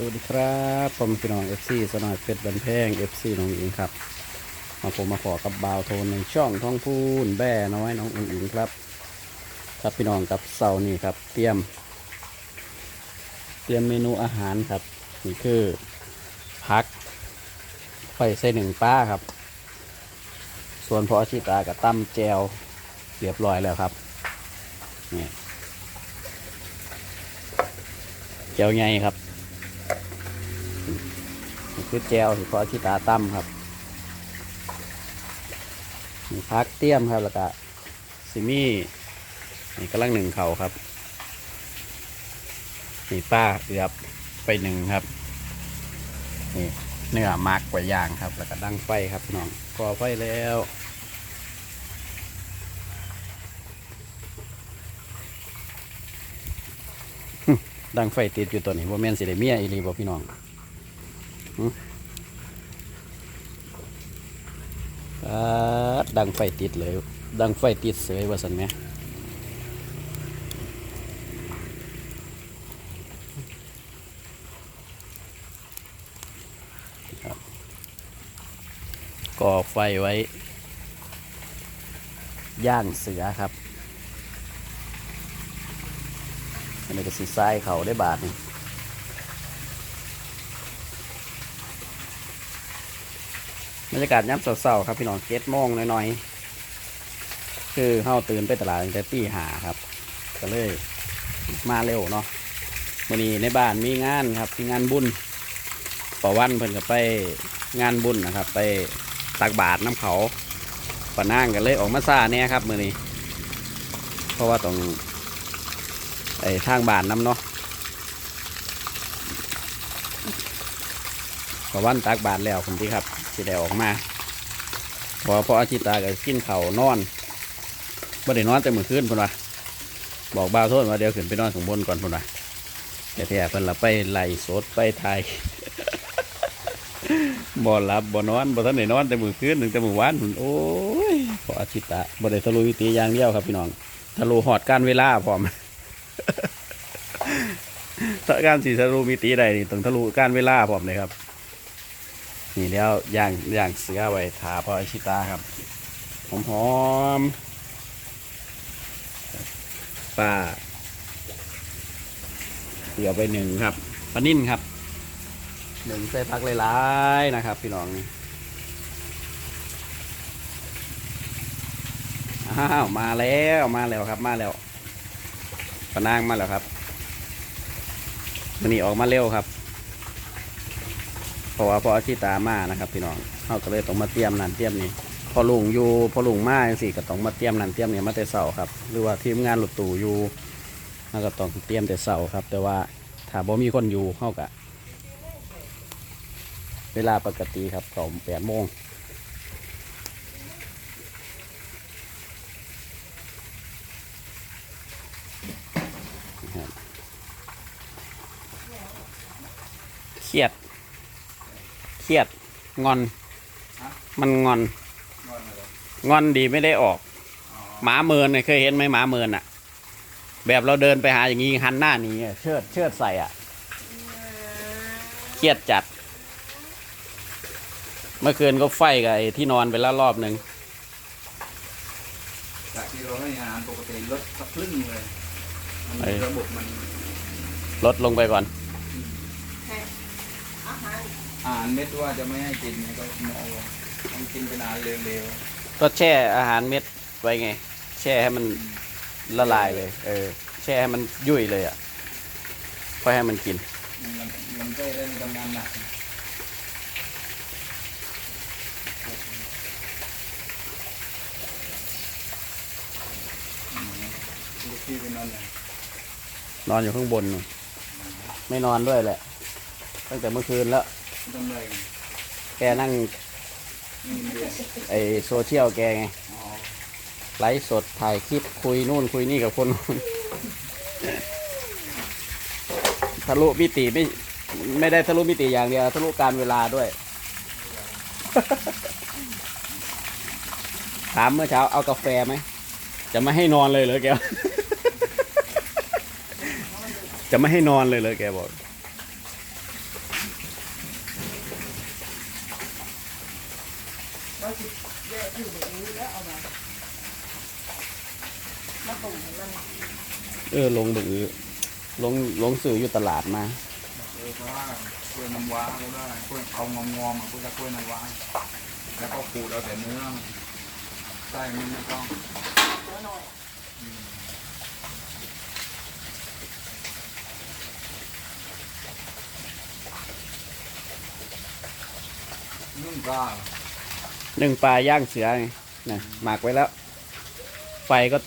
สวัสดีครับผมพี่น้อง FC สนอยเป็ดบันแพง FC น้องอิงครับ มาผมมาขอกับบาวโทนในช่องท้องพูนแบ่น้อยน้องอิงอิงครับ ครับพี่น้องกับเสานี่ครับ เตรียม เตรียมเมนูอาหารครับ นี่คือพักไฟใส่หนึ่งป้าครับ ส่วนพออาชิตากับตั้มแจวเรียบร้อยแล้วครับนี่แจวไงครับ คือแจวที่พอชิตาตั้มครับนี่พักเตี้ยมครับแล้วก็ซิมี่นี่กำลังหนึ่งเข่าครับนี่ป้าเอือบไปหนึ่งครับนี่เนื้อมักไว้ย่างครับ แล้วก็ดังไฟครับพี่น้องก่อไฟแล้วดังไฟติดอยู่ตัวนี้ว่าแม่นสิได้เมียอีหลีบ่พี่น้อง ดังไฟติดเลย ดังไฟติดเสยว่าสันไหมก่อไฟไว้ ย่างเสือครับอันนี้ก็สีทรายเขาได้บาทนึง บรรยากาศย้ำเศร้าๆครับพี่น้องเจ็ดโมงน่อยๆ คือเข้าตื่นไปตลาดตั้งแต่ตีหาครับ ก็เลยมาเร็วเนาะวันนี้ในบ้านมีงานครับมีงานบุญป่อวันเพิ่นก็ไปงานบุญนะครับ ไปตักบาตรน้ำเขาปะนางกันเลยออกมาซ่าแน่ครับมือนี้ เพราะว่าต้องไอ้ทางบานน้ำเนาะ พอวันตักบาทแล้วคุณพี่ครับสิได้ออกมาพอพออาชิตาก็กินเขานอนบ่ได้นอนแต่มื้อคืนพุ่นว่าบอกบ่าวโทษว่าเดี๋ยวขึ้นไปนอนข้างบนก่อนพุ่นว่าแต่แท้เพิ่นละไปไล่สดไปถ่ายบ่หลับบ่นอนบ่ทันได้นอนแต่มื้อคืนถึงแต่มื้อวานพุ่นโอ้ยพออาชิตาบ่ได้ทะลุวิตีอย่างเดียวครับพี่น้องทะลุหอดการเวลาพร้อมถ้าการสีทะลุมิติใดนี่ต้องทะลุการเวลาพร้อมเลยครับ นี่แล้วย่างย่างเสือไว้ทาพออาชิตาครับหอมหอมๆป้าเสือไปหนึ่งครับปลานิ่นครับหนึ่งใส่พักหลายๆนะครับ พี่น้องอ้าวมาแล้วมาแล้วครับมาแล้วปลานางมาแล้วครับมันนี่ออกมาเร็วครับ เพราะว่าพออาชิตามานะครับพี่น้องเขาก็เลยต้องมาเตรียมนั่นเตรียมนี่พอลุงอยู่พอลุงมาจังสี่ก็ต้องมาเตรียมนั่นเตรียมนี่มาแต่เสาครับ หรือว่าทีมงานหลุดตู่อยู่เขาก็ต้องเตรียมแต่เสาครับ แต่ว่าถ้าบ่มีคนอยู่เขาก็เวลาปกติครับสองแปดโมงครับเครียด เครียดงอน มันงอน งอนดีไม่ได้ออก หมาเมินเนี่ยเคยเห็นไหมหมาเมินอะแบบเราเดินไปหาอย่างนี้หันหน้าหนี้เชิดเชิดใส่อะเครียดจัด เมื่อคืนก็ไฟกับไอ้ที่นอนไปแล้วรอบหนึ่งจากที่เราให้อาหารปกติลดสักครึ่งเลยมันไอ้ระบบมันลดลงไปก่อนอาหาร อาหารเม็ดว่าจะไม่ให้กินก็ไม่เอาต้องกินเป็นอาหารเร็วก็แช่อาหารเม็ดไว้ไง แช่ให้มันละลายเลย เออ แช่ให้มันยุ่ยเลยอะค่อยให้มันกินๆมันมันก็ได้ทำงานหนักอืมลูกพี่ไปนอนไหนนอนอยู่ข้างบนนู่นไม่นอนด้วยแหละ ตั้งแต่เมื่อคืนแล้ว ทำไรแกนั่งไอโซเชียลแกไงไลฟ์สดถ่ายคลิปคุยนู่นคุยนี่กับคนนู้นทะลุมิติไม่ไม่ได้ทะลุมิติอย่างเดียวทะลุการเวลาด้วย ถามเมื่อเช้าเอากาแฟไหม จะไม่ให้นอนเลยเหรอแก จะไม่ให้นอนเลยเหรอแกบอก ว่าสิแยกอยู่แบบนี้แล้วเอามา มาตุ่มให้มันเออลงบึงลงลงสื่ออยู่ตลาดมาเออเพราะว่ากล้วยน้ำว้าก็ได้กล้วยเอางอมงอมๆอะกล้วยกล้วยน้ำว้าแล้วก็ขูดเอาแต่เนื้อไส้มันไม่ต้องตัวหน่อยนุ่มกล้าหนึ่งปลาย่างเสือไงนะหมักไว้แล้ว ไฟก็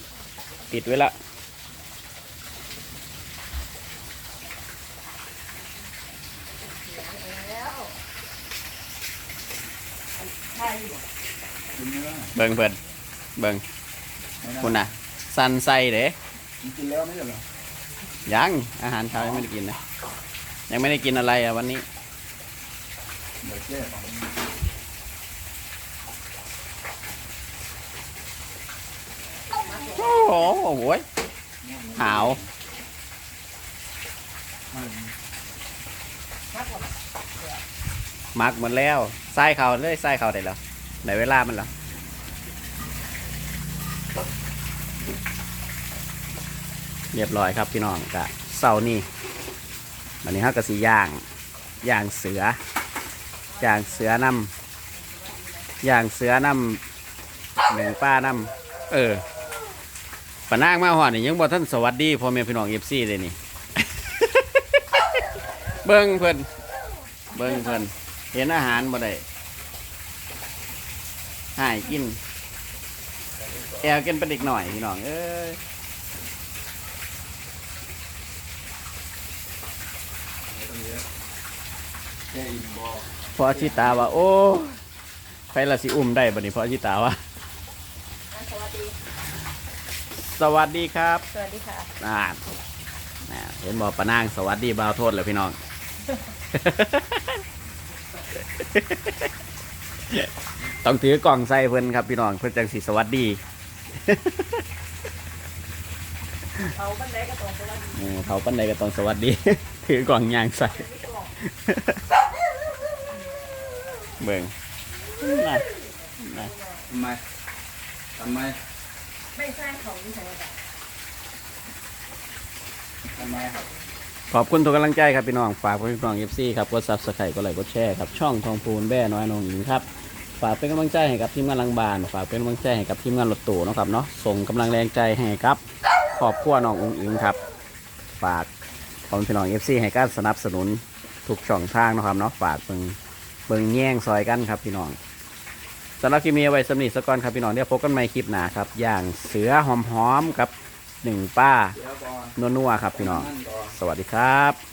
ติดไว้แล้วแล้วใช่กินเนื้อเบิ่งเพิ่นเบิ่งไม่ได้คุณน่ะ สันใส่เด้กินแล้วไม่ใช่เหรอยัง อาหารเช้ายังไม่ได้กินนะ ยังไม่ได้กินอะไรอะวันนี้ เดี๋ยวแก้ของ โอ้โหโอ้โหยขาวมักหมดแล้วใส่เขาเลยใส่เขาได้แล้วในเวลามันแล้วเรียบร้อยครับพี่น้องกะเสาร์นี่วันนี้ฮะกะสีย่างย่างเสือย่างเสือนำย่างเสือนำหนึ่งป้านำเออ ปนางมาหอดนี่ยังบ่ท่านสวัสดีพ่อแม่พี่น้องเอฟซีเลยนี่ เบิ้งเพิ่นเบิ้งเพิ่นเห็นอาหารบ่ได้หายกินแอวกินเป็นเด็กหน่อยพี่น้องเอ้ยต้อพอชิตาว่า โอ้ใครละสิอุ้มได้บ่นี่พอชิตาว่า สวัสดี สวัสดีครับสวัสดีค่ะอ่าน่ะเห็นบอกปะนางสวัสดีบ่าวโทษเลยพี่น้อง ต้องถือกล่องใส่เพิ่นครับพี่น้องเพิ่นจังสิสวัสดีเขาบันไดก็ตรงสวัสดีเออเขาปันใดก็ต้องสวัสดี ถือกล่องยางใส่ไม่กล่องเบิ่งน่ะน่ะทำไมทำไม ไม่ใช่ของที่ใช้แบบทำไมครับขอบคุณทุกกำลังใจครับพี่น้อง ฝากพี่น้องเอฟซีครับ กดซับสไครต์กดไลค์ กดแชร์ครับ ช่องทองพูนแบ่น้อยนองหญิงครับ ฝากเป็นกำลังใจให้กับทีมงานลังบาน ฝากเป็นกำลังใจให้กับทีมงานรถตู้นะครับเนาะ ส่งกำลังแรงใจให้ครับขอบครัวน้ององอิงครับ ฝากขอบคุณพี่น้องเอฟซีให้การสนับสนุนทุกช่องทางนะครับเนาะ ฝากเบิ่งเบิ่งแย่งซอยกันครับพี่น้อง สำหรับคลิปนี้เอาไว้สำนีสกอนครับพี่น้องเดี๋ยวพบกันใหม่คลิปหน้าครับ อย่างเสือหอมๆกับหนึ่งป้าเดี๋ยวก่อนนัวๆครับพี่น้องนั่นก่อนสวัสดีครับ